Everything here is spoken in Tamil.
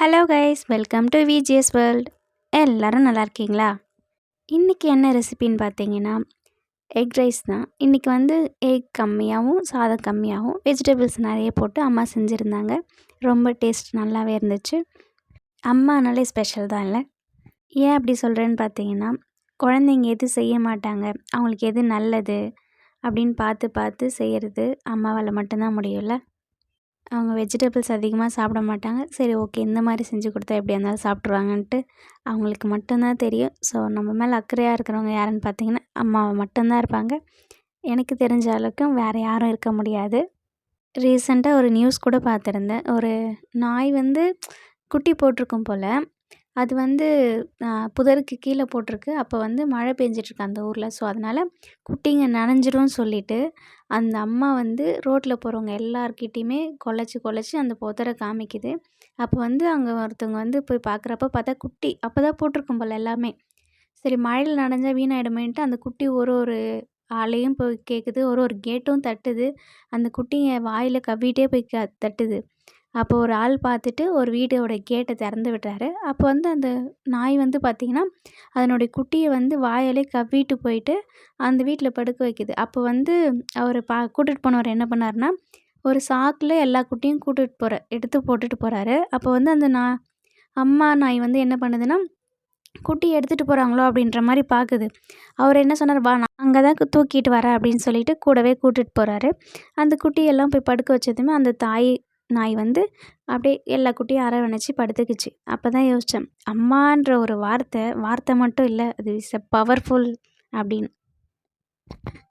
Hello guys welcome to VGS world எல்லோரும் நல்லா இருக்கீங்களா? இன்றைக்கி என்ன ரெசிபின்னு பார்த்தீங்கன்னா எக் ரைஸ் தான். இன்றைக்கி வந்து எக் கம்மியாகவும் சாதம் கம்மியாகவும் வெஜிடபிள்ஸ் நிறைய போட்டு அம்மா செஞ்சுருந்தாங்க. ரொம்ப டேஸ்ட் நல்லாவே இருந்துச்சு. அம்மானாலே ஸ்பெஷல் தான் இல்லை. ஏன் அப்படி சொல்கிறேன்னு பார்த்தீங்கன்னா குழந்தைங்க எது செய்ய மாட்டாங்க அவங்களுக்கு எது நல்லது அப்படின்னு பார்த்து பார்த்து செய்கிறது அம்மாவால் மட்டும்தான் முடியும்ல? அவங்க வெஜிடபிள்ஸ் அதிகமாக சாப்பிட மாட்டாங்க. சரி ஓகே இந்த மாதிரி செஞ்சு கொடுத்தா எப்படியா இருந்தாலும் சாப்பிட்ருவாங்கன்ட்டு அவங்களுக்கு மட்டும்தான் தெரியும். ஸோ நம்ம மேலே அக்கறையாக இருக்கிறவங்க யாருன்னு பார்த்தீங்கன்னா அம்மாவை மட்டும்தான் இருப்பாங்க. எனக்கு தெரிஞ்ச அளவுக்கும் வேறு யாரும் இருக்க முடியாது. ரீசெண்டாக ஒரு நியூஸ் கூட பார்த்துருந்தேன். ஒரு நாய் வந்து குட்டி போட்டிருக்கும் போல் அது வந்து புதருக்கு கீழே போட்டிருக்கு. அப்போ வந்து மழை பெஞ்சிட்ருக்கு அந்த ஊரில். ஸோ அதனால் குட்டிங்க நனைஞ்சிரும்னு சொல்லிட்டு அந்த அம்மா வந்து ரோட்டில் போகிறவங்க எல்லார்கிட்டேயுமே கொலைச்சி கொலைச்சி அந்த புதரை காமிக்குது. அப்போ வந்து அங்கே ஒருத்தவங்க வந்து போய் பார்க்குறப்ப பார்த்தா குட்டி அப்போ தான் போட்டிருக்கும் போல் எல்லாமே. சரி மழையில் நனைஞ்சால் வீணாயிடுமேன்ட்டு அந்த குட்டி ஒரு ஒரு ஆளையும் போய் கேட்குது ஒரு ஒரு கேட்டும் தட்டுது. அந்த குட்டிங்க வாயில் கவ்விட்டே போய் க தட்டுது. அப்போ ஒரு ஆள் பார்த்துட்டு ஒரு வீடோட கேட்டை திறந்து விடுறாரு. அப்போ வந்து அந்த நாய் வந்து பார்த்திங்கன்னா அதனுடைய குட்டியை வந்து வாயாலே கவ்விட்டு போயிட்டு அந்த வீட்டில் படுக்க வைக்குது. அப்போ வந்து அவர் பா கூட்டிகிட்டு போனவர் என்ன பண்ணாருன்னா ஒரு சாக்கில் எல்லா குட்டியும் கூட்டிகிட்டு போகிற எடுத்து போட்டுட்டு போகிறாரு அப்போ வந்து அந்த நா அம்மா நாய் வந்து என்ன பண்ணுதுன்னா குட்டி எடுத்துகிட்டு போகிறாங்களோ அப்படின்ற மாதிரி பார்க்குது அவர் என்ன சொன்னார் வா நான் அங்கே தான் தூக்கிட்டு வரேன் அப்படின்னு சொல்லிட்டு கூடவே கூட்டிகிட்டு போகிறாரு அந்த குட்டியெல்லாம் போய் படுக்க வச்சதுமே அந்த தாய் நாய் வந்து அப்படியே எல்லா குட்டியும் அரவணைச்சி படுத்துக்கிச்சு. அப்போ தான் யோசித்தேன் அம்மான்ற ஒரு வார்த்தை வார்த்தை மட்டும் இல்லை அது இஸ் எ பவர்ஃபுல் அப்படின்னு.